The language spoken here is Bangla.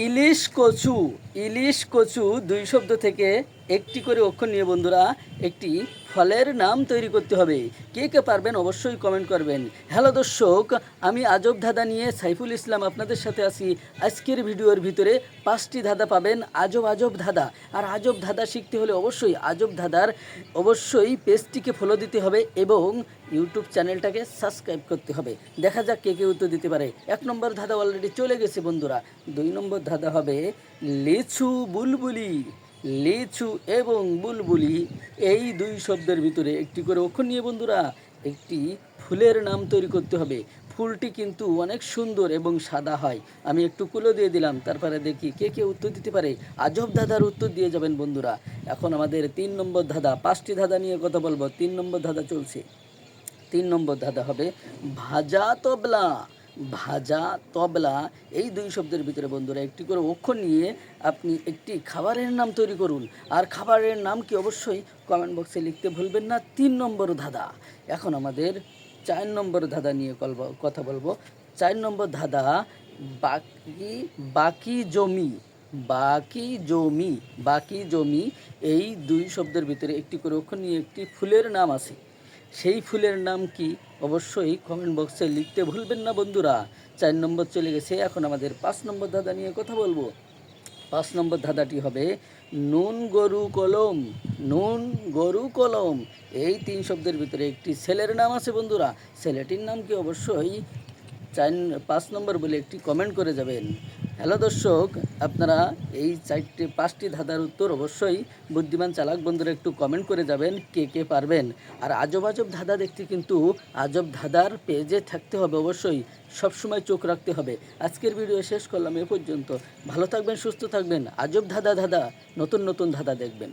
ইলিশ কচু ইলিশ কচু দুই শব্দ থেকে একটি করে অক্ষর নিয়ে বন্ধুরা, একটি ফলের নাম তৈরি করতে হবে। কে কে পারবেন অবশ্যই কমেন্ট করবেন। হ্যালো দর্শক, আমি আজব ধাঁধা নিয়ে সাইফুল ইসলাম আপনাদের সাথে আছি। আজকের ভিডিওর ভিতরে পাঁচটি ধাঁধা পাবেন, আজব আজব ধাঁধা। আর আজব ধাঁধা শিখতে হলে অবশ্যই আজব ধাঁধার অবশ্যই পেজটিকে ফলো দিতে হবে এবং ইউটিউব চ্যানেলটাকে সাবস্ক্রাইব করতে হবে। দেখা যাক কে কে উত্তর দিতে পারে। এক নম্বর ধাঁধা অলরেডি চলে গেছে বন্ধুরা। দুই নম্বর ধাঁধা হবে লিচু বুলবুলি। লিচু এবং বুলবুলি, এই দুই শব্দের ভিতরে একটি করে অক্ষর নিয়ে বন্ধুরা, একটি ফুলের নাম তৈরি করতে হবে। ফুলটি কিন্তু অনেক সুন্দর এবং সাদা হয়। আমি একটু কুলো দিয়ে দিলাম, তারপরে দেখি কে কে উত্তর দিতে পারে। আজব ধাঁধার উত্তর দিয়ে যাবেন বন্ধুরা। এখন আমাদের তিন নম্বর ধাঁধা, পাঁচটি ধাঁধা নিয়ে কথা বলব। তিন নম্বর ধাঁধা চলছে। তিন নম্বর ধাঁধা হবে ভাজা তবলা। ভাজা তবলা, এই দুই শব্দের ভিতরে বন্ধুরা একটি করে অক্ষর নিয়ে আপনি একটি খাবারের নাম তৈরি করুন। আর খাবারের নাম কি অবশ্যই কমেন্ট বক্সে লিখতে ভুলবেন না। তিন নম্বর ধাঁধা। এখন আমাদের চার নম্বর ধাঁধা নিয়ে কথা বলব। চার নম্বর ধাঁধা, বাকি বাকি জমি বাকি জমি বাকি জমি, এই দুই শব্দের ভিতরে একটি করে অক্ষর নিয়ে একটি ফুলের নাম আছে। সেই ফুলের নাম কি? অবশ্যই কমেন্ট বক্সে লিখতে ভুলবেন না বন্ধুরা। চার নম্বর চলে গেছে, এখন আমাদের পাঁচ নম্বর ধাঁধা নিয়ে কথা বলব। পাঁচ নম্বর ধাঁধাটি হবে, নুন গরু কলম, নুন গরু কলম। এই তিন শব্দের ভিতরে একটি ছেলের নাম আছে বন্ধুরা। ছেলেটির নাম কি? অবশ্যই চার, পাঁচ নম্বর বলে একটি কমেন্ট করে যাবেন। হ্যালো দর্শক, আপনারা এই চারটি, পাঁচটি ধাঁধার উত্তর অবশ্যই বুদ্ধিমান চালাক বন্ধুরা একটু কমেন্ট করে যাবেন, কে কে পারবেন। আর আজব আজব ধাঁধা দেখতে কিন্তু আজব ধাঁধার পেজে থাকতে হবে অবশ্যই, সবসময় চোখ রাখতে হবে। আজকের ভিডিও শেষ করলাম এ পর্যন্ত। ভালো থাকবেন, সুস্থ থাকবেন। আজব ধাঁধা ধাঁধা। নতুন নতুন ধাঁধা দেখবেন।